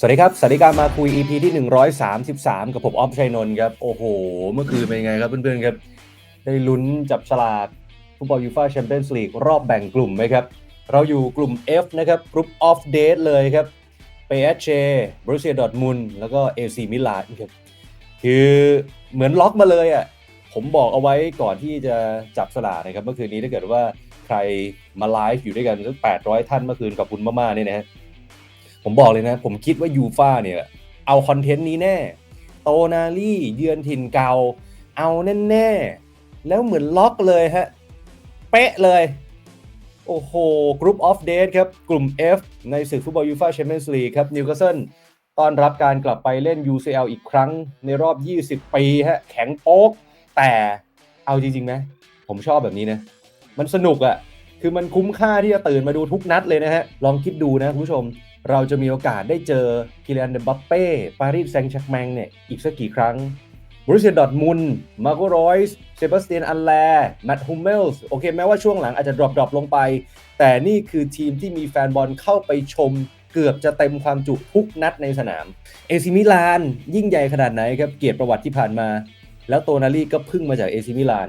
สวัสดีครับสวัสดีการมาคุย EP ที่ 133 กับผมออฟชัยนนท์ครับ โอ้โห เมื่อคืนเป็นไงครับเพื่อนๆครับ ได้ลุ้นจับฉลากฟุตบอลยูฟ่าแชมเปี้ยนส์ลีกรอบแบ่งกลุ่มไหมครับ เราอยู่กลุ่ม F นะครับกลุ่ม of date เลยครับ PSG บรูเซียดอร์ทมุนแล้วก็ AC มิลานครับ คือเหมือนล็อกมาเลยอะ ผมบอกเอาไว้ก่อนที่จะจับสลากนะครับ เมื่อคืนนี้ถ้าเกิดว่าใครมาไลฟ์อยู่ด้วยกันสัก800 ท่านเมื่อคืนกับคุณมากๆเนี่ยนะฮะ ผมบอกเลยนะ ผมคิดว่ายูฟ่าเนี่ย เอาคอนเทนต์นี้แน่ โตนาลี่เยือนถิ่นเก่าเอาแน่ๆ แล้วเหมือนล็อกเลยฮะ เป๊ะเลย โอ้โหกรุ๊ปออฟเดทครับ กลุ่ม F ในศึกฟุตบอลยูฟ่าแชมเปี้ยนส์ลีกครับนิวคาสเซิลต้อนรับการกลับไปเล่น UCL อีกครั้งในรอบ 20 ปีฮะ แข็งโป๊ก แต่เอาจริงๆไหมผมชอบแบบนี้นะ มันสนุกอะคือมันคุ้มค่าที่จะตื่นมาดูทุกนัดเลยนะฮะ ลองคิดดูนะคุณผู้ชม เราจะมีโอกาสได้เจอกิเลนเดบัปเป้ปารีสแซงต์แชร์กแมงเนี่ยอีกสักกี่ครั้งบรูเซียดอร์ทมุนมาโกรอยส์เซบาสเตียนอัลแลแมตต์ฮุมเมลส์โอเคแม้ว่าช่วงหลังอาจจะดรอปดรอปลงไป แต่นี่คือทีมที่มีแฟนบอลเข้าไปชมเกือบจะเต็มความจุทุกนัดในสนาม เอซิมิลานยิ่งใหญ่ขนาดไหนครับ เกียรติประวัติที่ผ่านมา แล้วโตนาลีก็พึ่งมาจากเอซิมิลาน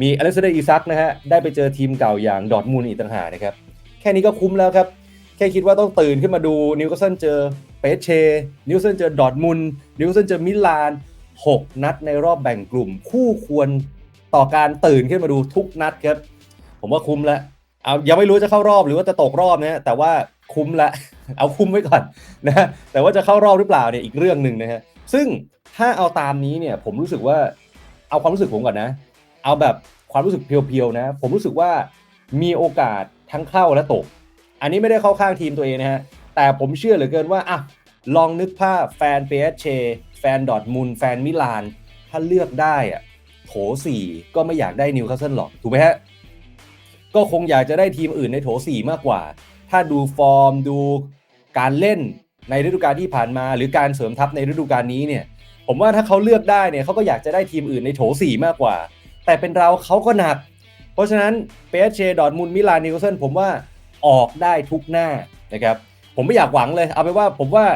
มีอเล็กซานเดอร์อีซักนะฮะ ได้ไปเจอทีมเก่าอย่างดอร์ทมุนอีกต่างหากนะครับ แค่นี้ก็คุ้มแล้วครับ ค่คิดว่าต้องตื่นขึ้นมาดูนิวคาสเซิลเจอเปเชนิวคาสเซิลเจอดอทมุนนิวคาสเซิลเจอมิลาน 6 นัดในรอบแบ่งกลุ่ม คู่ควรต่อการตื่นขึ้นมาดูทุกนัดครับ ผมว่าคุ้มล้วเอายังไม่รู้จะเข้ารอบหรือว่าจะตกรอบนะฮะแต่ว่าคุ้มละ เอาคุ้มไว้ก่อนนะฮะแต่ว่าจะเข้ารอบหรือเปล่าเนี่ยอีกเรื่องหนึ่งนะฮะซึ่งถ้าเอาตามนี้เนี่ยผมรู้สึกว่าเอาความรู้สึกผมก่อนนะ เอาแบบความรู้สึกเพียวๆนะ ผมรู้สึกว่ามีโอกาสทั้งเข้าและตก อันนี้ไม่ได้เข้าข้างทีมตัวเองนะฮะ แต่ผมเชื่อเหลือเกินว่าอะลองนึกภาพแฟนเปเชแฟนดอทมุนแฟนมิลาน ถ้าเลือกได้อะโถสี่ก็ไม่อยากได้นิวคาสเซิลหรอก ถูกไหมฮะ ก็คงอยากจะได้ทีมอื่นในโถสี่มากกว่า ถ้าดูฟอร์มดูการเล่นในฤดูกาลที่ผ่านมา หรือการเสริมทัพในฤดูกาลนี้เนี่ย ผมว่าถ้าเขาเลือกได้เนี่ยเขาก็อยากจะได้ทีมอื่นในโถสี่มากกว่า แต่เป็นเราเขาก็หนัก เพราะฉะนั้นเปเชดอทมุนมิลานนิวคาสเซิลผมว่า ออกได้ทุกหน้านะครับผมไม่อยากหวังเลยเอาไปนว่าผมว่า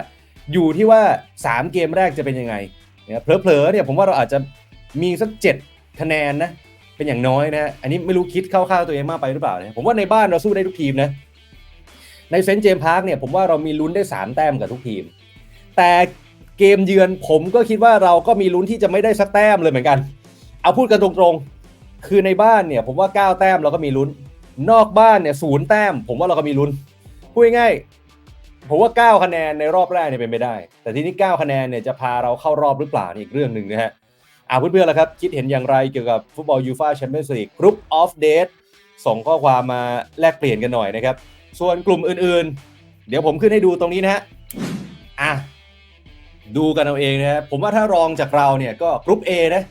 อยู่ที่ว่า 3 เกมแรกจะเป็นยังไงนะครับเผลอๆเนี่ยผมว่าเราอาจจะมีสัก7คะแนนนะเป็นอย่างน้อยนะอันนี้ไม่รู้คิดเข้าๆตัวเองมากไปหรือเปล่าเนี่ยผมว่าในบ้านเราสู้ได้ทุกทีมนะในเซนต์เจมส์พาร์คเนี่ยผมว่าเรามีลุ้นได้ 3 แต้มกับทุกทีม แต่เกมเยือนผมก็คิดว่าเราก็มีลุ้นที่จะไม่ได้สักแต้มเลยเหมือนกัน เอาพูดกันตรงๆ คือในบ้านเนี่ยผมว่า 9 แต้มเราก็มีลุ้น นอกบ้านเนี่ยศูนย์แต้ม ผมว่าเราก็มีลุ้นพูดง่ายๆผมว่า 9 คะแนนในรอบแรกเนี่ยเป็นไปได้ แต่ทีนี้ 9 คะแนนเนี่ยจะพาเราเข้ารอบหรือเปล่านี่อีกเรื่องหนึ่งนะฮะอ่าเพื่อนๆแล้วครับ คิดเห็นอย่างไรเกี่ยวกับฟุตบอลยูฟาแชมเปี้ยนส์ลีกกรุ๊ปออฟเดทส่งข้อความมาแลกเปลี่ยนกันหน่อยนะครับ ส่วนกลุ่มอื่นๆ เดี๋ยวผมขึ้นให้ดูตรงนี้นะฮะอะดูกันเอาเองนะฮะผมว่าถ้ารองจากเราเนี่ยก็กรุ๊ป A นะ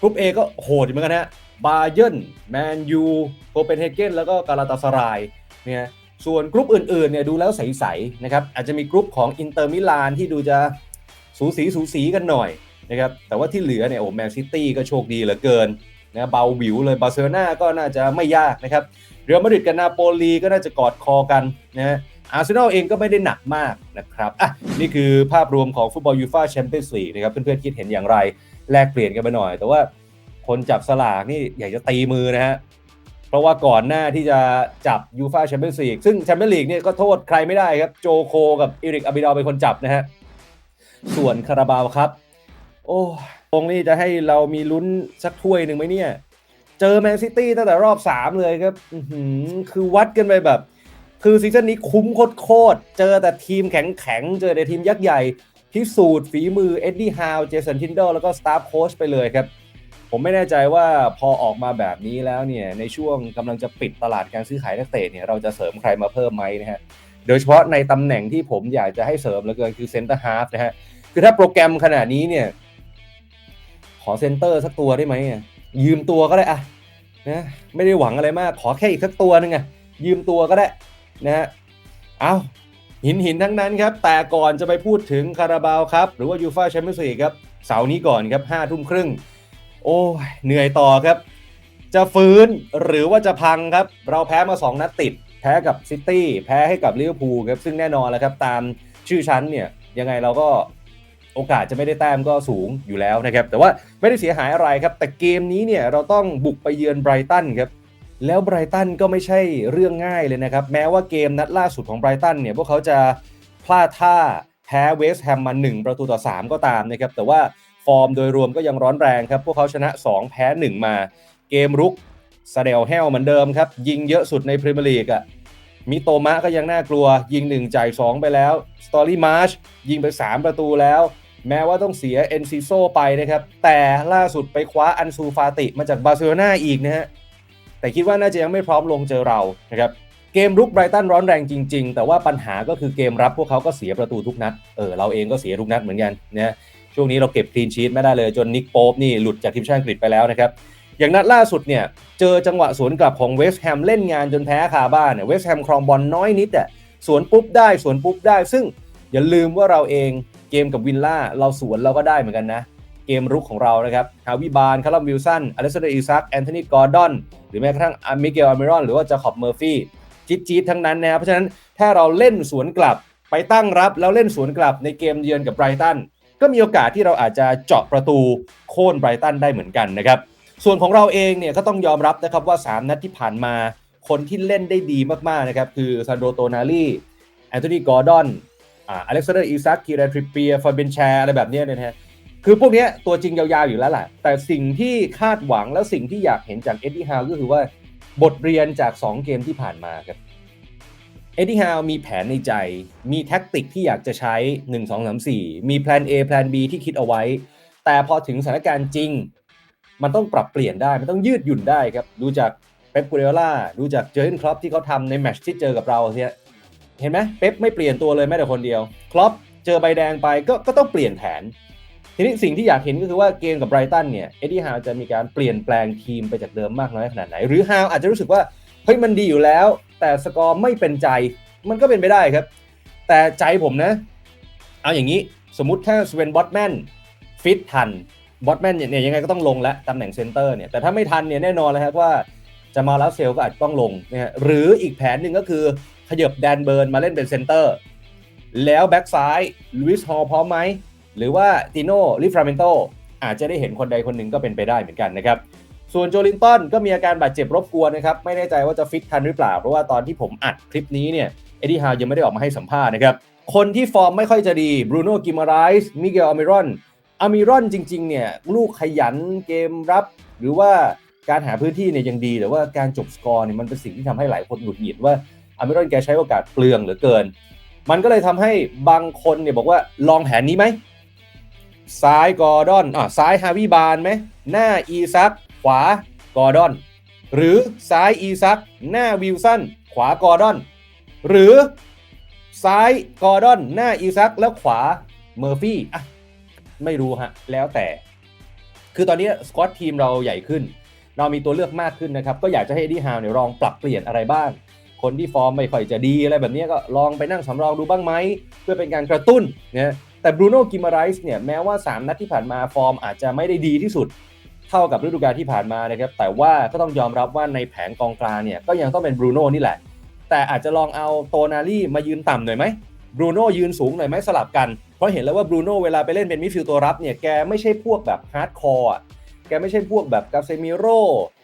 กรุ๊ป A ก็โหดเหมือนกันฮะ บาเยิร์นแมนยูโคเปนเฮเกนแล้วก็กาลาตาสรายเนี่ยส่วนกรุ๊ปอื่นๆเนี่ยดูแล้วใสๆนะครับอาจจะมีกรุ๊ปของอินเตอร์มิลานที่ดูจะสูสีสูสีกันหน่อยนะครับแต่ว่าที่เหลือเนี่ยโอ้แมนซิตี้ก็โชคดีเหลือเกินนะเบาบิวเลยบาร์เซโลนาก็น่าจะไม่ยากนะครับเรอัลมาดริดกับนาโปลีก็น่าจะกอดคอกันนะฮะอาร์เซนอลเองก็ไม่ได้หนักมากนะครับอะนี่คือภาพรวมของฟุตบอลยูฟ่าแชมเปี้ยนส์ลีกนะครับเพื่อนๆคิดเห็นอย่างไรแลกเปลี่ยนกันไปหน่อย แต่ว่า คนจับสลากนี่อยากจะตีมือนะฮะ เพราะว่าก่อนหน้าที่จะจับยูฟาแชมเปี้ยนส์ลีกซึ่งแชมเปี้ยนส์ลีกเนี่ยก็โทษใครไม่ได้ครับ โจโคกับอีริกอาบิดอเป็นคนจับนะฮะ ส่วนคาราบาวครับ โอ้ตรงนี้จะให้เรามีลุ้นสักถ้วยหนึ่งไหมเนี่ย เจอแมนซิตี้ตั้งแต่รอบ 3 เลยครับคือวัดกันไปแบบ คือซีซั่นนี้คุ้มโคตรเจอแต่ทีมแข็งๆเจอแต่ทีมยักษ์ใหญ่พิสูจน์ฝีมือเอ็ดดี้ฮาว เจสันทินเดลแล้วก็สตาฟโค้ชไปเลยครับ ผมไม่แน่ใจว่าพอออกมาแบบนี้แล้วเนี่ยในช่วงกำลังจะปิดตลาดการซื้อขายนักเตะเนี่ยเราจะเสริมใครมาเพิ่มไหมนะฮะโดยเฉพาะในตำแหน่งที่ผมอยากจะให้เสริมเหลือเกินคือเซนเตอร์ฮาร์ฟนะฮะคือถ้าโปรแกรมขนาดนี้เนี่ยขอเซนเตอร์สักตัวได้ไหมอะยืมตัวก็ได้อะนะไม่ได้หวังอะไรมาก ขอแค่อีกสักตัวหนึงอะยืมตัวก็ได้นะฮะเอาหินหินทั้งนั้นครับ แต่ก่อนจะไปพูดถึงคาราบาวครับ หรือว่ายูฟาแชมเปี้ยนส์ลีกครับเสาร์นี้ก่อนครับห้าทุ่มครึ่ง โอ้ยเหนื่อยต่อครับ จะฟื้นหรือว่าจะพังครับ เราแพ้มา 2 นัดติด แพ้กับซิตี้แพ้ให้กับลิเวอร์พูลครับ ซึ่งแน่นอนแล้วครับตามชื่อชั้นเนี่ยยังไงเราก็โอกาสจะไม่ได้แต้มก็สูงอยู่แล้วนะครับ แต่ว่าไม่ได้เสียหายอะไรครับ แต่เกมนี้เนี่ยเราต้องบุกไปเยือนไบรตันครับแล้วไบรตันก็ไม่ใช่เรื่องง่ายเลยนะครับ แม้ว่าเกมนัดล่าสุดของไบรตันเนี่ยพวกเขาจะพลาดท่าแพ้เวสต์แฮมมา1 ประตูต่อ 3 ก็ตามนะครับ แต่ว่า ฟอร์มโดยรวมก็ยังร้อนแรงครับ พวกเขาชนะ 2 แพ้ 1 มา เกมรุกสเดลแฮลเหมือนเดิมครับ ยิงเยอะสุดในพรีเมียร์ลีกอะมิโตมะก็ยังน่ากลัว ยิง 1 จ่าย 2 ไปแล้วสตอรี่มาร์ชยิงไป 3 ประตูแล้ว แม้ว่าต้องเสียเอนซิโซไปนะครับ แต่ล่าสุดไปคว้าอันซูฟาติมาจากบาร์เซโลนาอีกนะฮะแต่คิดว่าน่าจะยังไม่พร้อมลงเจอเรานะครับเกมรุกไบรตันร้อนแรงจริง ๆ แต่ว่าปัญหาก็คือเกมรับพวกเขาก็เสียประตูทุกนัด เออเราเองก็เสียทุกนัดเหมือนกันนะ ช่วงนี้เราเก็บคลีนชีตไม่ได้เลยจนนิกโป๊ปนี่หลุดจากทีมชาติอังกฤษไปแล้วนะครับ อย่างนัดล่าสุดเนี่ยเจอจังหวะสวนกลับของเวสต์แฮมเล่นงานจนแพ้คาบ้านเนี่ยเวสต์แฮมครองบอลน้อยนิดอะสวนปุ๊บได้สวนปุ๊บได้ ซึ่งอย่าลืมว่าเราเองเกมกับวินล่าเราสวนเราก็ได้เหมือนกันนะ เกมรุกของเรานะครับฮาวิบานคาร์ลวิลสันอเล็กซานเดอร์อีซักแอนโทนีกอร์ดอนหรือแม้กระทั่งมิเกลอเมรอนหรือว่าจาคอบเมอร์ฟี่จี๊ดจี๊ดทั้งนั้นนะครับเพราะฉะนั้นถ้าเราเล่นสวนกลับไปตั้งรับแล้วเล่นสวนกลับในเกมเยือนกับไบรตัน ก็มีโอกาสที่เราอาจจะเจาะประตูโค่นไบรตันได้เหมือนกันนะครับ ส่วนของเราเองเนี่ยก็ต้องยอมรับนะครับว่า 3 นัดที่ผ่านมาคนที่เล่นได้ดีมากๆนะครับคือซันโดโตนาลีแอนโทนีกอร์ดอนอเล็กซานเดอร์อีซักคีราทริปเปียฟาเบนแชร์อะไรแบบนี้นะฮะคือพวกนี้ตัวจริงยาวๆอยู่แล้วแหละแต่สิ่งที่คาดหวังแล้วสิ่งที่อยากเห็นจากเอ็ดดี้ฮาวก็คือว่าบทเรียนจาก 2 เกมที่ผ่านมาครับ เอ็ดดี้ฮาวมีแผนในใจ มีแท็กติกที่อยากจะใช้ 1 2 3 4 มีแพลน A แพลน B ที่คิดเอาไว้ แต่พอถึงสถานการณ์จริง มันต้องปรับเปลี่ยนได้ มันต้องยืดหยุ่นได้ครับ ดูจากเป๊ปกูเรล่า ดูจากเจอร์เกนครอปที่เขาทำในแมตช์ที่เจอกับเราเนี่ยเห็นไหมเป๊ปไม่เปลี่ยนตัวเลยแม้แต่คนเดียว ครอปเจอใบแดงไปก็ก็ต้องเปลี่ยนแผน ทีนี้สิ่งที่อยากเห็นก็คือว่าเกมกับไบรตันเนี่ย เอ็ดดี้ฮาวจะมีการเปลี่ยนแปลงทีมไปจากเดิมมากน้อยขนาดไหน หรือฮาวอาจจะรู้สึกว่า เฮ้ยมันดีอยู่แล้ว แต่สกอร์ไม่เป็นใจมันก็เป็นไปได้ครับ แต่ใจผมนะ เอาอย่างนี้สมมติถ้าสเวนบอตแมนฟิตทันบอตแมนเนี่ยยังไงก็ต้องลงแล้วตำแหน่งเซนเตอร์เนี่ยแต่ถ้าไม่ทันเนี่ยแน่นอนเลยครับว่าจะมาแล้วเซลก็อาจจะต้องลงนะฮะหรืออีกแผนหนึ่งก็คือขยับแดนเบิร์นมาเล่นเป็นเซนเตอร์ แล้วแบ็กซ้ายลุยส์ฮอลพร้อมไหม หรือว่าติโน่ลิฟราเมนโตอาจจะได้เห็นคนใดคนหนึ่งก็เป็นไปได้เหมือนกันนะครับ ส่วนโจลินตันก็มีอาการบาดเจ็บรบกวนนะครับ ไม่แน่ใจว่าจะฟิตทันหรือเปล่า เพราะว่าตอนที่ผมอัดคลิปนี้เนี่ย เอ็ดดี้ฮาวยังไม่ได้ออกมาให้สัมภาษณ์นะครับ คนที่ฟอร์มไม่ค่อยจะดีบรูโน่กิมาไรส์มิเกลอเมรอนอเมรอนจริง ๆ เนี่ย ลูกขยันเกมรับ หรือว่าการหาพื้นที่เนี่ยยังดี แต่ว่าการจบสกอร์เนี่ยมันเป็นสิ่งที่ทำให้หลายคนหงุดหงิดว่าอเมรอนแกใช้โอกาสเปลืองเหลือเกิน มันก็เลยทำให้บางคนเนี่ยบอกว่าลองแผนนี้ไหมซ้ายกอร์ดอนอะซ้ายฮาวิบานไหมหน้าอีซัก ขวากอร์ดอน หรือซ้ายอีซัก หน้าวิลสัน ขวากอร์ดอน หรือซ้ายกอร์ดอน หน้าอีซัก แล้วขวาเมอร์ฟี่อะไม่รู้ฮะ แล้วแต่ คือตอนนี้สกอตทีมเราใหญ่ขึ้น เรามีตัวเลือกมากขึ้นนะครับ ก็อยากจะให้เอ็ดดี้ฮาวเนี่ยลองปรับเปลี่ยนอะไรบ้าง คนที่ฟอร์มไม่ค่อยจะดีอะไรแบบนี้ก็ลองไปนั่งสำรองดูบ้างไหม เพื่อเป็นการกระตุ้นนะแต่บรูโน่กิมาไรส์เนี่ยแม้ว่า 3 นัดที่ผ่านมาฟอร์มอาจจะไม่ได้ดีที่สุด เท่ากับฤดูกาลที่ผ่านมานะครับแต่ว่าก็ต้องยอมรับว่าในแผงกองกลางเนี่ยก็ยังต้องเป็นบรูโน่นี่แหละ แต่อาจจะลองเอาโตนาลี่มายืนต่ำหน่อยไหมบรูโน่ยืนสูงหน่อยไหมสลับกัน เพราะเห็นแล้วว่าบรูโน่เวลาไปเล่นเป็นมิดฟิลด์ตัวรับเนี่ยแกไม่ใช่พวกแบบฮาร์ดคอร์แกไม่ใช่พวกแบบกาเซมิโร่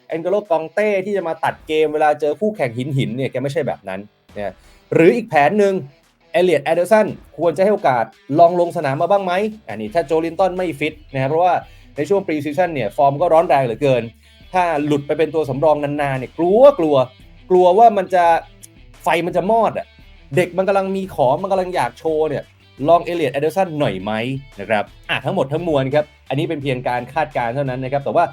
แองเกโลกองเต้ที่จะมาตัดเกมเวลาเจอคู่แข่งหินหินเนี่ยแกไม่ใช่แบบนั้นนะหรืออีกแผนหนึ่งเอเลียดแอดเดอร์สันควรจะให้โอกาสลองลงสนามมาบ้างไหมอันนี้ถ้าโจลินตันไม่ฟิตนะครับเพราะว่า ในช่วงปรีซีซั่นเนี่ยฟอร์มก็ร้อนแรงเหลือเกิน ถ้าหลุดไปเป็นตัวสำรองนานๆเนี่ยกลัวกลัว กลัวว่ามันจะไฟมันจะมอดอะเด็กมันกำลังมีของมันกำลังอยากโชว์เนี่ยลองเอเลียดแอดเดอร์สันหน่อยไหมนะครับอะทั้งหมดทั้งมวลครับ อันนี้เป็นเพียงการคาดการณ์เท่านั้นนะครับ แต่ว่า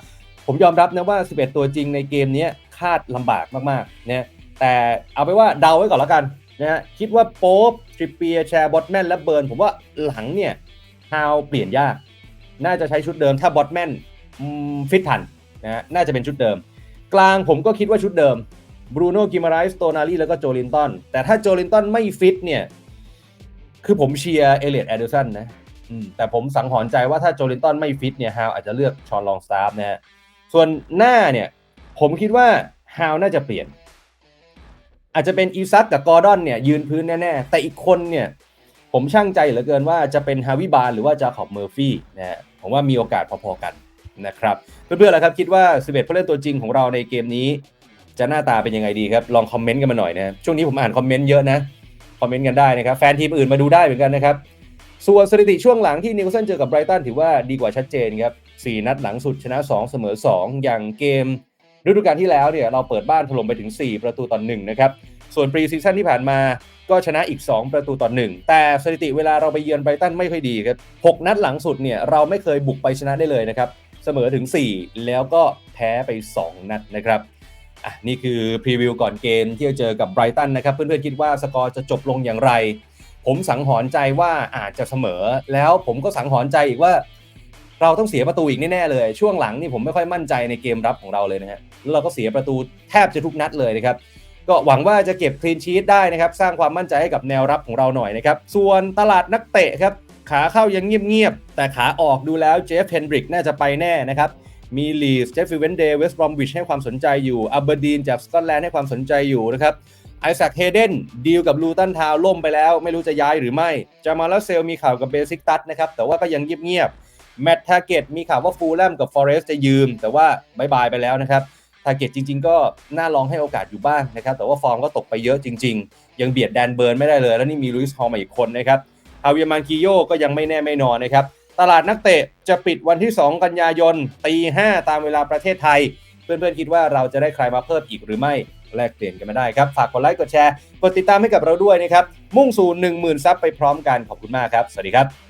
ผมยอมรับนะว่า 11 ตัวจริงในเกมนี้คาดลำบากมากๆนะแต่เอาไปว่าเดาไว้ก่อนแล้วกันนะฮะคิดว่าโป๊ปทริปเปียแชร์บอตแมนและเบิร์นผมว่าหลังเนี่ยฮาวเปลี่ยนยาก น่าจะใช้ชุดเดิมถ้าบอตแมนฟิตทันนะฮะน่าจะเป็นชุดเดิม กลางผมก็คิดว่าชุดเดิมบรูโน่กิมาไรส์โตนาลีแล้วก็โจลินตันแต่ถ้าโจลินตันไม่ฟิตเนี่ย คือผมเชียร์เอเลียดแอดเดอร์สันนะแต่ผมสังหรณ์ใจว่าถ้าโจลินตันไม่ฟิตเนี่ยฮาวอาจจะเลือกชอนลองสตาฟนะฮะส่วนหน้าเนี่ย ผมคิดว่าฮาวน่าจะเปลี่ยน อาจจะเป็นอีซักกับกอร์ดอนเนี่ยยืนพื้นแน่ ๆ แต่อีกคนเนี่ย ผมช่างใจเหลือเกินว่าจะเป็นฮาวิบาร์หรือว่าจาขอบเมอร์ฟี่นะฮะผมว่ามีโอกาสพอๆกันนะครับเพื่อนๆล่ะครับคิดว่า 11 ผู้เล่นตัวจริงของเราในเกมนี้ จะหน้าตาเป็นยังไงดีครับ ลองคอมเมนต์กันมาหน่อยนะช่วงนี้ผมอ่านคอมเมนต์เยอะนะคอมเมนต์กันได้นะครับแฟนทีมอื่นมาดูได้เหมือนกันนะครับส่วนสถิติช่วงหลังที่นิวเซิลเจอกับไบรตันถือว่าดีกว่าชัดเจนครับ4นัดหลังสุดชนะ 2 เสมอ 2 อย่างเกมฤดูกาลที่แล้วเนี่ยเราเปิดบ้านถล่มไปถึง 4 ประตูต่อ1นะครับส่วนปรีซีซั่นที่ผ่านมา ก็ชนะอีก 2 ประตูต่อ1แต่สถิติเวลาเราไปเยือนไบรตันไม่ค่อยดีครับ6นัดหลังสุดเนี่ยเราไม่เคยบุกไปชนะได้เลยนะครับ เสมอถึง 4 แล้วก็แพ้ไป 2 นัดนะครับอะนี่คือพรีวิวก่อนเกมที่จะเจอกับไบรตันนะครับ เพื่อนๆคิดว่าสกอร์จะจบลงอย่างไร ผมสังหรณ์ใจว่าอาจจะเสมอ แล้วผมก็สังหรณ์ใจอีกว่า เราต้องเสียประตูอีกแน่ๆเลย ช่วงหลังนี่ผมไม่ค่อยมั่นใจในเกมรับของเราเลยนะฮะแล้วเราก็เสียประตูแทบจะทุกนัดเลยนะครับ ก็หวังว่าจะเก็บคลีนชีตได้นะครับ สร้างความมั่นใจให้กับแนวรับของเราหน่อยนะครับ ส่วนตลาดนักเตะครับ ขาเข้ายังเงียบๆ แต่ขาออกดูแล้วเจฟเฮนดริกน่าจะไปแน่นะครับ มีลีสเจฟฟิเวนเดย์เวสต์บรอมวิชให้ความสนใจอยู่อับเบอร์ดีนจากสกอตแลนด์ให้ความสนใจอยู่นะครับไอแซคเฮเดนดีลกับลูตันทาวล่มไปแล้ว ไม่รู้จะย้ายหรือไม่จามาแล้วเซลมีข่าวกับเบซิกตัสนะครับแต่ว่าก็ยังเงียบๆแมตต์ทาเกตมีข่าวว่าฟูลแลมกับฟอเรสต์จะยืม แต่ว่าบายบายไปแล้วนะครับ ทาเก็ตจริง ๆ ก็น่าลองให้โอกาสอยู่บ้างนะครับ แต่ว่าฟอร์มก็ตกไปเยอะจริง ๆ ยังเบียดแดนเบิร์นไม่ได้เลย แล้วนี่มีลุยส์ฮอลมาอีกคนนะครับฮาวิยมันกิโยก็ยังไม่แน่ไม่นอนนะครับ ตลาดนักเตะจะปิดวันที่ 2 กันยายนตี5ตามเวลาประเทศไทย เพื่อนๆคิดว่าเราจะได้ใครมาเพิ่มอีกหรือไม่แลกเปลี่ยนกันมาได้ครับ ฝากกดไลค์กดแชร์กดติดตามให้กับเราด้วยนะครับมุ่งสู่10,000ซับไปพร้อมกันขอบคุณมากครับ สวัสดีครับ